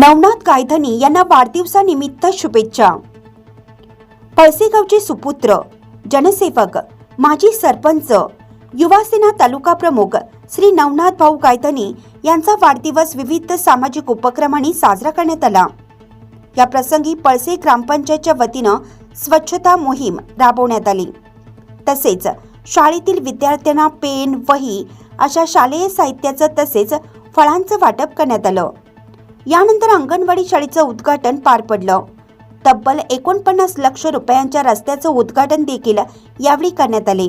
नवनाथ गायधनी यांना वाढदिवसानिमित्त शुभेच्छा. पळसेगावचे सुपुत्र जनसेवक माजी सरपंच युवासेना तालुका प्रमुख श्री नवनाथ भाऊ गायधनी यांचा वाढदिवस विविध सामाजिक उपक्रमांनी साजरा करण्यात आला. या प्रसंगी पळसे ग्रामपंचायतच्या वतीनं स्वच्छता मोहीम राबवण्यात आली. तसेच शाळेतील विद्यार्थ्यांना पेन वही अशा शालेय साहित्याचं तसेच फळांचं वाटप करण्यात आलं. यानंतर अंगणवाडी शाळेचं उद्घाटन पार पडलं. तब्बल एकोणपन्नास लक्ष रुपयांच्या रस्त्याचं उद्घाटन देखील यावेळी करण्यात आले.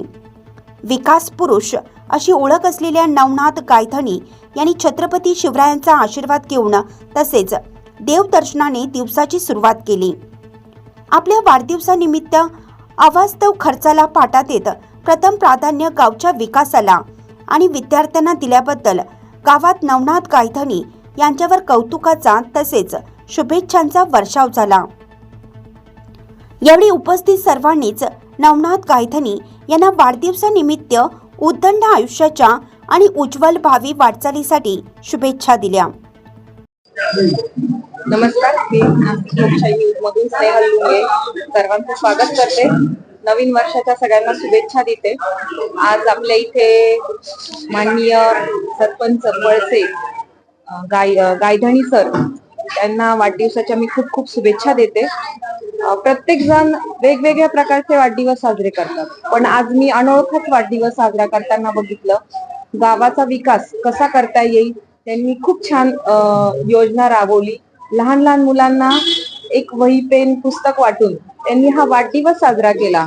विकास पुरुष अशी ओळख असलेल्या नवनाथ गायधनी यांनी छत्रपती शिवरायांचा आशीर्वाद घेऊन तसेच देवदर्शनाने दिवसाची सुरुवात केली. आपल्या वाढदिवसानिमित्त अवास्तव खर्चाला पाटा देत प्रथम प्राधान्य गावच्या विकासाला आणि विद्यार्थ्यांना दिल्याबद्दल गावात नवनाथ गायधनी यांच्यावर कौतुकाचा तसेच शुभेच्छांचा वर्षाव झाला. यावेळी उपस्थित सर्वांनीच नवनाथ गायधनी यांना वाढदिवसानिमित्त उद्दंड आयुष्याच्या आणि उज्ज्वल भावी वाटचालीसाठी शुभेच्छा दिल्या. नमस्कार मी मधून स्नेहल लुंगे. सर्वांचं स्वागत करते. नवीन वर्षाच्या सगळ्यांना शुभेच्छा देते. आज आपल्या इथे माननीय सरपंच पळसे गाय गायधणी सर त्यांना वाढदिवसाच्या मी खूप खूप शुभेच्छा देते. प्रत्येक जण वेगवेगळ्या प्रकारचे वाढदिवस साजरे करतात. पण आज मी अनोळखच वाढदिवस साजरा करताना बघितलं. गावाचा विकास कसा करता येईल त्यांनी खूप छान योजना राबवली. लहान लहान मुलांना एक वही पेन पुस्तक वाटून त्यांनी हा वाढदिवस साजरा केला.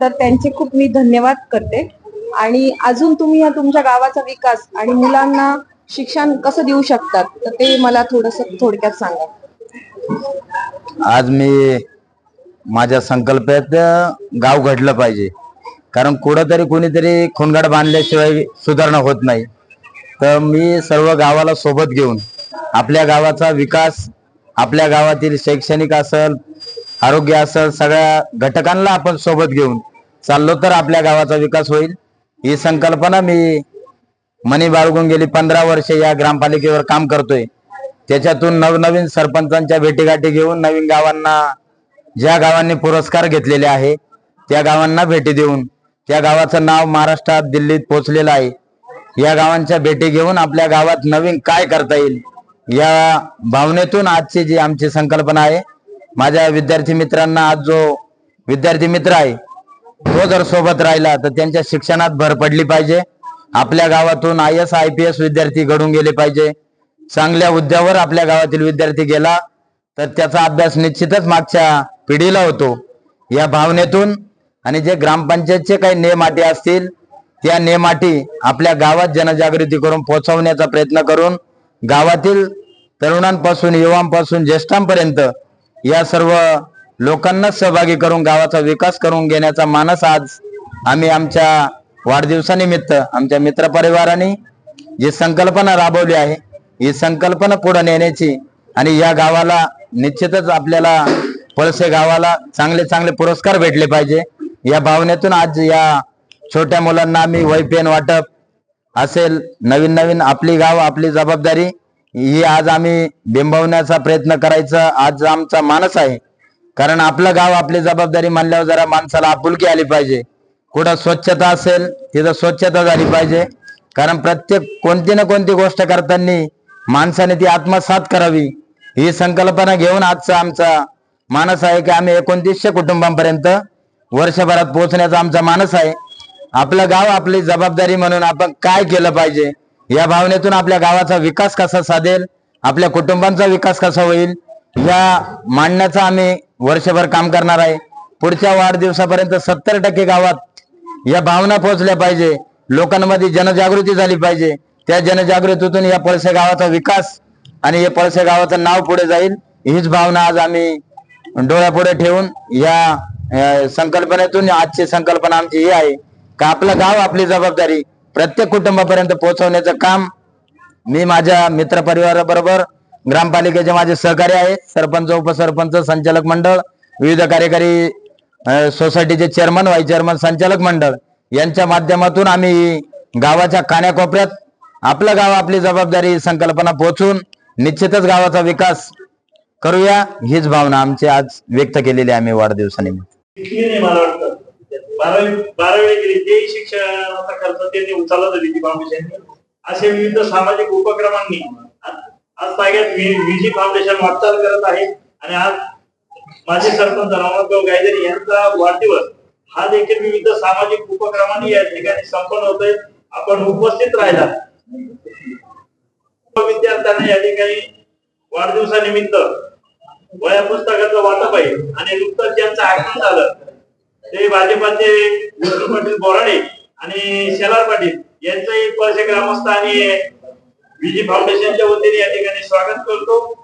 तर त्यांचे खूप मी धन्यवाद करते. आणि अजून तुम्ही या तुमच्या गावाचा विकास आणि मुलांना शिक्षण कसं देऊ शकतात? तर ते मला थोडस थोडक्यात सांगा. आज मी माझ्या संकल्पात गाव घडलं पाहिजे. कारण कुठंतरी कोणीतरी खोनगाड बांधल्याशिवाय सुधारणा होत नाही. तर मी सर्व गावाला सोबत घेऊन आपल्या गावाचा विकास आपल्या गावातील शैक्षणिक असल आरोग्य असल सगळ्या घटकांना आपण सोबत घेऊन चाललो तर आपल्या गावाचा विकास होईल. ही संकल्पना मी मनी बाळगून गेली पंधरा वर्ष या ग्रामपालिकेवर काम करतोय. त्याच्यातून नवनवीन सरपंचांच्या भेटीगाठी घेऊन नवीन गावांना ज्या गावांनी पुरस्कार घेतलेले आहे त्या गावांना भेटी देऊन त्या गावाचं नाव महाराष्ट्रात दिल्लीत पोहोचलेलं आहे. या गावांच्या भेटी घेऊन आपल्या गावात नवीन काय करता येईल या भावनेतून आजची जी आमची संकल्पना आहे माझ्या विद्यार्थी मित्रांना आज जो विद्यार्थी मित्र आहे तो जर सोबत राहिला तर त्यांच्या शिक्षणात भर पडली पाहिजे. आपल्या गावातून I S I P S विद्यार्थी घडून गेले पाहिजे. चांगल्या हुद्द्यावर आपल्या गावातील विद्यार्थी गेला तर त्याचा अभ्यास निश्चितच मागच्या पिढीला होतो. या भावनेतून आणि जे ग्रामपंचायतचे काही नेमाटी असतील त्या नेमाटी आपल्या गावात जनजागृती करून पोहोचवण्याचा प्रयत्न करून गावातील तरुणांपासून युवांपासून ज्येष्ठांपर्यंत या सर्व लोकांना सहभागी करून गावाचा विकास करून घेण्याचा मानस आज आम्ही आमच्या वाढदिवसानिमित्त आमच्या मित्रपरिवाराने जी संकल्पना राबवली आहे ही संकल्पना पुढे नेण्याची आणि या गावाला निश्चितच आपल्याला पळसे गावाला चांगले चांगले पुरस्कार भेटले पाहिजे. या भावनेतून आज या छोट्या मुलांना आम्ही वैपेन पेन वाटप असेल नवीन नवीन आपली गाव आपली जबाबदारी ही आज आम्ही बिंबवण्याचा प्रयत्न करायचा आज आमचा मानस आहे. कारण आपलं गाव आपली जबाबदारी मानल्यावर जरा माणसाला आपुलकी आली पाहिजे. कुठं स्वच्छता असेल तिथं स्वच्छता झाली पाहिजे. कारण प्रत्येक कोणती ना कोणती गोष्ट करताना माणसाने ती आत्मसात करावी. ही संकल्पना घेऊन आजचा आमचा मानस आहे की आम्ही एकोणतीसशे कुटुंबांपर्यंत वर्षभरात पोहोचण्याचा आमचा मानस आहे. आपलं गाव आपली जबाबदारी म्हणून आपण काय केलं पाहिजे? या भावनेतून आपल्या गावाचा विकास कसा साधेल? आपल्या कुटुंबांचा विकास कसा होईल? या मांडण्याचा आम्ही वर्षभर काम करणार आहे. पुढच्या वाढदिवसापर्यंत सत्तर टक्के गावात या भावना पोहोचल्या पाहिजे. लोकांमध्ये जनजागृती झाली पाहिजे. त्या जनजागृतीतून या पळसे गावाचा विकास आणि या पळसे गावाचं नाव पुढे जाईल हीच भावना आज आम्ही डोळ्यापुढे ठेवून या संकल्पनेतून आजची संकल्पना आमची ही आहे का आपलं गाव आपली जबाबदारी प्रत्येक कुटुंबापर्यंत पोहोचवण्याचं काम मी माझ्या मित्रपरिवाराबरोबर ग्रामपालिकेचे माझे सहकारी आहेत सरपंच उपसरपंच संचालक मंडळ विविध कार्यकारी सोसायटीचे चेअरमन व्हाईस चेअरमन संचालक मंडळ यांच्या माध्यमातून आम्ही गावाच्या कान्याकोपऱ्यात आपलं गाव आपली जबाबदारी संकल्पना पोहोचून निश्चितच गावाचा विकास करूया हीच भावना आमची आज व्यक्त केलेली आहे आम्ही वाढदिवसानिमित्त. मला वाटतं. बारावी बारावी गेली तेही शिक्षणाचा खर्च त्यांनी उचलला होता फाउंडेशनने असे विविध सामाजिक उपक्रमांनी आज आज ताग्यात विजी फाउंडेशन वाटचाल करत आहे. आणि आज माजी सरपंच रामनाथभाऊ गायदरी यांचा वाढदिवस हा देखील विविध सामाजिक उपक्रमांनी या ठिकाणी संपन्न होतोय. आपण उपस्थित राहिला. विद्यार्थ्यांना या ठिकाणी वाढदिवसानिमित्त वया पुस्तकाचं वाटप आहे आणि नुकतंच ज्यांचं आगमन झालं. ते भाजपाचे विष्णू पाटील बोराडे आणि शेलार पाटील यांचंही परिषद ग्रामस्थ आणि विजी फाउंडेशनच्या वतीने या ठिकाणी स्वागत करतो.